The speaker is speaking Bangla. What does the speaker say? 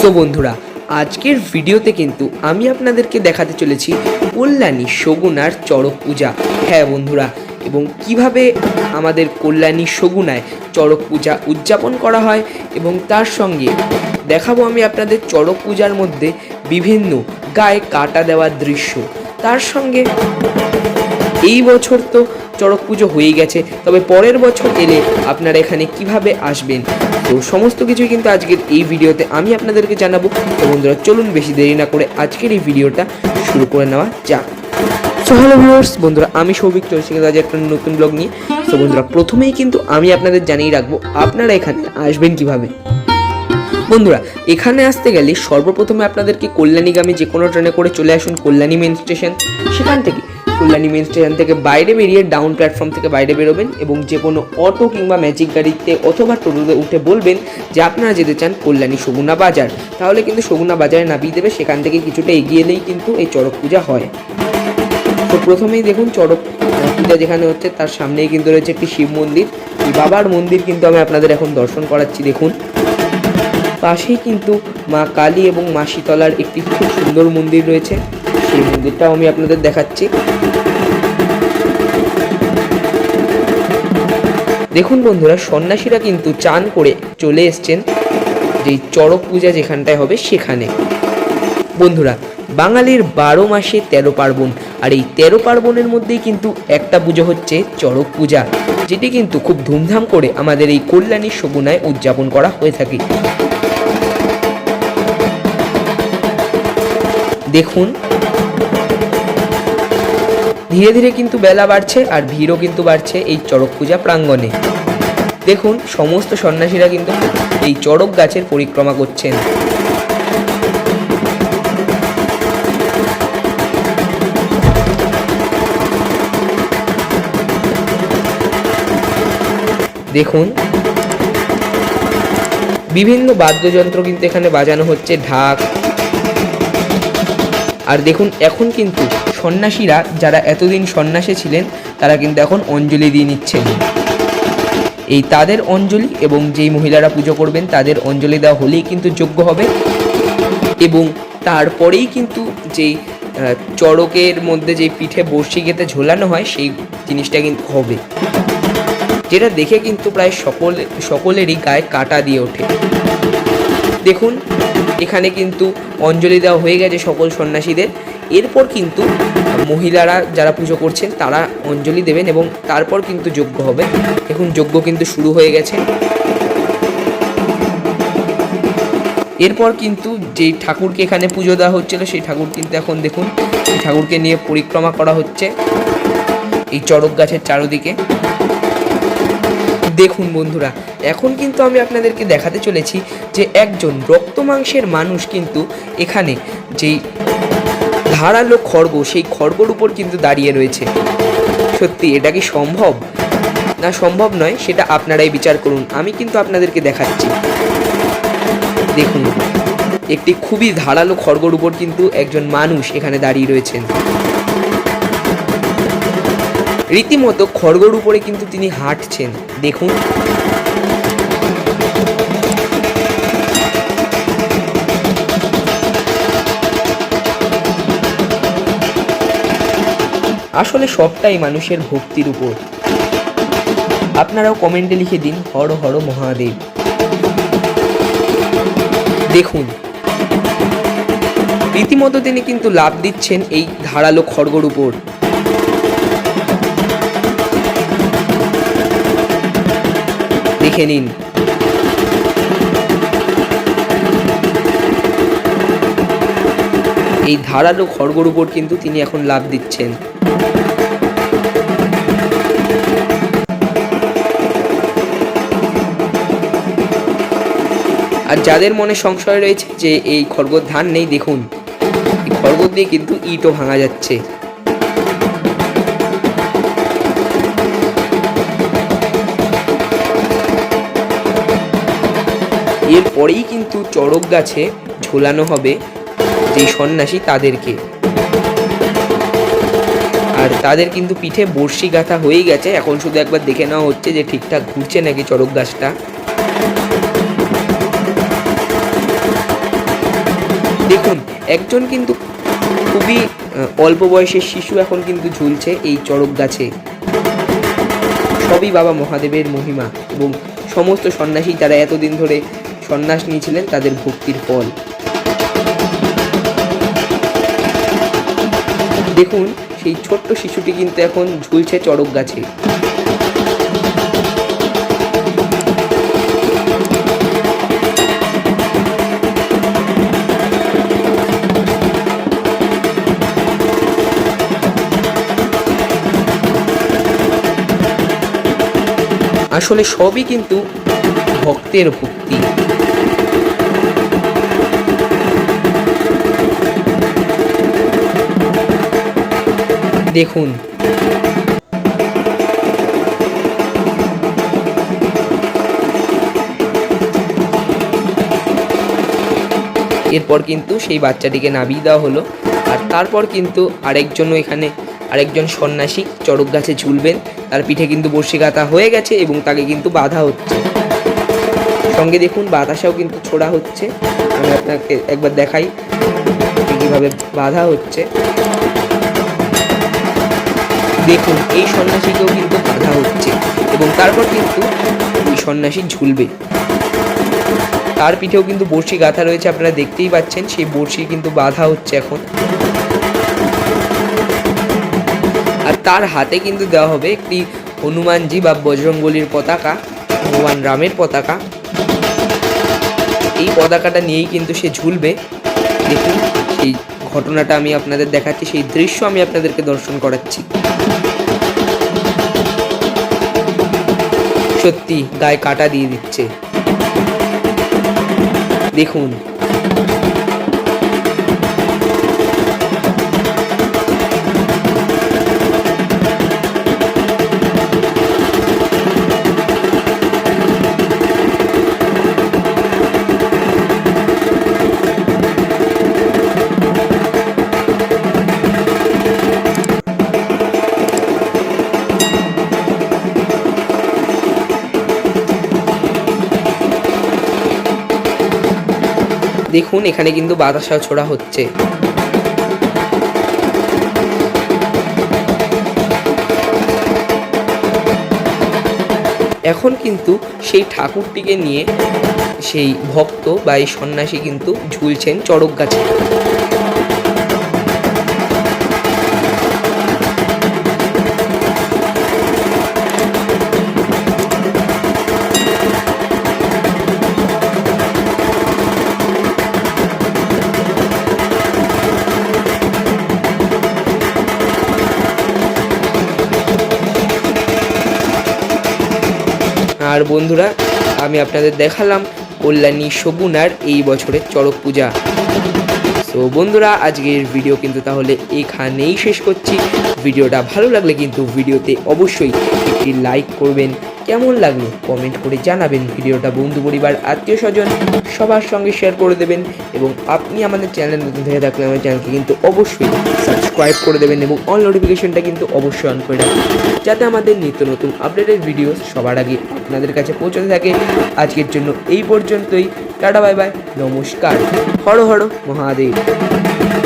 সো বন্ধুরা, আজকের ভিডিওতে কিন্তু আমি আপনাদেরকে দেখাতে চলেছি কল্যাণী শগুনার চড়ক পূজা। হ্যাঁ বন্ধুরা, এবং কীভাবে আমাদের কল্যাণী শগুনায় চড়ক পূজা উদযাপন করা হয় এবং তার সঙ্গে দেখাবো আমি আপনাদের চড়ক পূজার মধ্যে বিভিন্ন গায়ে কাটা দেওয়ার দৃশ্য। তার সঙ্গে এই বছর তো চড়ক পুজো হয়ে গেছে, তবে পরের বছর এলে আপনারা এখানে কীভাবে আসবেন তো সমস্ত কিছুই কিন্তু আজকের এই ভিডিওতে আমি আপনাদেরকে জানাব। তো বন্ধুরা, চলুন বেশি দেরি না করে আজকের এই ভিডিওটা শুরু করে নেওয়া যাক। সো হ্যালো ভিউয়ার্স বন্ধুরা, আমি সৌভিক চলছি কিন্তু আজ একটা নতুন ব্লগ নিয়ে। তো বন্ধুরা, প্রথমেই কিন্তু আমি আপনাদের জানিয়ে রাখব, আপনারা এখানে আসবেন কীভাবে? বন্ধুরা, এখানে আসতে গেলে সর্বপ্রথমে আপনাদেরকে কল্যাণীগামী যে কোনো ট্রেনে করে চলে আসুন, কল্যাণী মেন স্টেশন সেখান থেকে। কল্যাণী মেন স্টেশন থেকে বাইরে বেরিয়ে ডাউন প্ল্যাটফর্ম থেকে বাইরে বেরোবেন এবং যে কোনো অটো কিংবা ম্যাজিক গাড়িতে অথবা টোটোতে উঠে বলবেন যে আপনারা যেতে চান কল্যাণী সগুনা বাজার। তাহলে কিন্তু সগুনা বাজারে নামিয়ে দেবে, সেখান থেকে কিছুটা এগিয়ে এলেই কিন্তু এই চড়ক পূজা হয়। তো প্রথমেই দেখুন চড়ক পূজা যেখানে হচ্ছে, তার সামনেই কিন্তু রয়েছে একটি শিব মন্দির। বাবার মন্দির কিন্তু আমি আপনাদের এখন দর্শন করাচ্ছি, দেখুন। পাশেই কিন্তু মা কালী এবং মা শীতলার একটি খুব সুন্দর মন্দির রয়েছে। সেই মন্দিরটাও আমি আপনাদের দেখাচ্ছি। দেখুন বন্ধুরা, সন্ন্যাসীরা কিন্তু চান করে চলে এসছেন যেই চড়ক পূজা যেখানটায় হবে সেখানে। বন্ধুরা, বাঙালির বারো মাসে তেরো পার্বণ, আর এই তেরো পার্বণের মধ্যেই কিন্তু একটা পুজো হচ্ছে চড়ক পূজা, যেটি কিন্তু খুব ধুমধাম করে আমাদের এই কল্যাণী শগুনায় উদযাপন করা হয়ে থাকে। দেখুন ধীরে ধীরে কিন্তু বেলা বাড়ছে আর ভিড়ও কিন্তু বাড়ছে এই চড়ক পূজা প্রাঙ্গণে। দেখুন, সমস্ত সন্ন্যাসীরা কিন্তু এই চড়ক গাছের পরিক্রমা করছেন। দেখুন, বিভিন্ন বাদ্যযন্ত্র কিন্তু এখানে বাজানো হচ্ছে, ঢাক। আর দেখুন, এখন কিন্তু সন্ন্যাসীরা যারা এতদিন সন্ন্যাসে ছিলেন, তারা কিন্তু এখন অঞ্জলি দিয়ে নিচ্ছেন। এই তাদের অঞ্জলি এবং যেই মহিলারা পুজো করবেন, তাদের অঞ্জলি দেওয়া হলেই কিন্তু যোগ্য হবে। এবং তারপরেই কিন্তু যেই চড়কের মধ্যে যেই পিঠে বর্ষি গেতে ঝোলানো হয়, সেই জিনিসটা কিন্তু হবে। যেটা দেখে কিন্তু প্রায় সকল, সকলেরই গায়ে কাটা দিয়ে ওঠে। দেখুন, এখানে কিন্তু অঞ্জলি দেওয়া হয়ে গেছে সকল সন্ন্যাসীদের। এরপর কিন্তু মহিলারা যারা পুজো করছেন, তারা অঞ্জলি দেবেন এবং তারপর কিন্তু যজ্ঞ হবে। এখন যজ্ঞ কিন্তু শুরু হয়ে গেছে। এরপর কিন্তু যেই ঠাকুরকে এখানে পুজো দেওয়া হচ্ছিল, সেই ঠাকুর কিন্তু এখন দেখুন ঠাকুরকে নিয়ে পরিক্রমা করা হচ্ছে এই চড়ক গাছের চারদিকে। দেখুন বন্ধুরা এখন কিন্তু আমি আপনাদেরকে দেখাতে চলেছি যে একজন রক্ত মাংসের মানুষ কিন্তু এখানে যেই ধারালো খড়গ, সেই খড়গর উপর কিন্তু দাঁড়িয়ে রয়েছে। সত্যি, এটা কি সম্ভব? না, সম্ভব নয়, সেটা আপনারাই বিচার করুন। আমি কিন্তু আপনাদেরকে দেখাচ্ছি। দেখুন, একটি খুবই ধারালো খড়গর উপর কিন্তু একজন মানুষ এখানে দাঁড়িয়ে রয়েছেন। রীতিমতো খড়গর উপরে কিন্তু তিনি হাঁটছেন। দেখুন আসলে সবটাই মানুষের ভক্তির উপর। আপনারাও কমেন্টে লিখে দিন, হর হর মহাদেব। দেখুন, রীতিমতো তিনি কিন্তু লাভ দিচ্ছেন এই ধারালো খড়গর উপর। দেখে নিন। এই ধারালো খড়গর উপর কিন্তু তিনি এখন লাভ দিচ্ছেন। আর যাদের মনে সংশয় রয়েছে যে এই খড়গর ধান নেই, দেখুন, এই খড়গর দিয়ে কিন্তু ইটও ভাঙা যাচ্ছে। এরপরেই কিন্তু চড়ক গাছে ঝোলানো হবে যে সন্ন্যাসী তাদেরকে। আর তাদের কিন্তু পিঠে বর্ষি গাঁথা হয়ে গেছে। এখন শুধু একবার দেখে নেওয়া হচ্ছে যে ঠিকঠাক ঘুরছে নাকি চড়ক গাছটা। দেখুন, একজন কিন্তু খুবই অল্প বয়সের শিশু এখন কিন্তু ঝুলছে এই চড়ক গাছে। সবই বাবা মহাদেবের মহিমা এবং সমস্ত সন্ন্যাসী যারা এতদিন ধরে সন্ন্যাস নিয়েছিলেন তাদের ভক্তির ফল। দেখুন সেই ছোট্ট শিশুটি কিন্তু এখন ঝুলছে চড়ক গাছে। আসলে সবই কিন্তু ভক্তের ভক্তি। দেখুন। এরপর কিন্তু সেই বাচ্চাটিকে নামিয়ে দেওয়া হলো। আর তারপর কিন্তু আরেকজনও এখানে, আরেকজন সন্ন্যাসী চড়ক গাছে ঝুলবেন। তার পিঠে কিন্তু বর্ষি গাঁথা হয়ে গেছে এবং তাকে কিন্তু বাধা হচ্ছে। সঙ্গে দেখুন, বাতাসাও কিন্তু ছোড়া হচ্ছে। আমি আপনাকে একবার দেখাই কীভাবে বাধা হচ্ছে। দেখুন, এই সন্ন্যাসীকেও কিন্তু বাধা হচ্ছে এবং তারপর কিন্তু ওই সন্ন্যাসী ঝুলবে। তার পিঠেও কিন্তু বড়শি গাঁথা রয়েছে, আপনারা দেখতেই পাচ্ছেন, সেই বড়শি কিন্তু বাধা হচ্ছে এখন। আর তার হাতে কিন্তু দেওয়া হবে একটি হনুমানজি বা বজরঙ্গলির পতাকা ভগবান রামের পতাকা। এই পতাকাটা নিয়েই কিন্তু সে ঝুলবে। দেখুন, সেই ঘটনাটা আমি আপনাদের দেখাচ্ছি, সেই দৃশ্য আমি আপনাদেরকে দর্শন করাচ্ছি। সত্যি গায়ে কাটা দিয়ে দিচ্ছে। দেখুন। দেখুন, এখানে কিন্তু বাতাসা ছোড়া হচ্ছে। এখন কিন্তু সেই ঠাকুরটিকে নিয়ে সেই ভক্ত বা এই সন্ন্যাসী কিন্তু ঝুলছেন চড়ক গাছে। আর বন্ধুরা আমি আপনাদের দেখালাম কল্যাণী শগুনার এই বছরের চড়ক পূজা। তো বন্ধুরা, আজকের ভিডিও কিন্তু তাহলে এখানেই শেষ করছি। ভিডিওটা ভালো লাগলে কিন্তু ভিডিওতে অবশ্যই একটি লাইক করবেন। কেমন লাগল কমেন্ট করে জানাবেন ভিডিওটা বন্ধু পরিবার, আত্মীয় স্বজন, সবার সঙ্গে শেয়ার করে দেবেন এবং আপনি আমাদের চ্যানেল নতুন থেকে থাকলে আমাদের চ্যানেলকে কিন্তু অবশ্যই সাবস্ক্রাইব করে দেবেন এবং অল নোটিফিকেশনটা কিন্তু অবশ্যই অন করে রাখবেন। যাতে আমাদের নিত্য নতুন আপডেটেড ভিডিও সবার আগে আপনাদের কাছে পৌঁছতে থাকে। আজকের জন্য এই পর্যন্তই। টাটা বাই বাই নমস্কার। হর হর মহাদেব।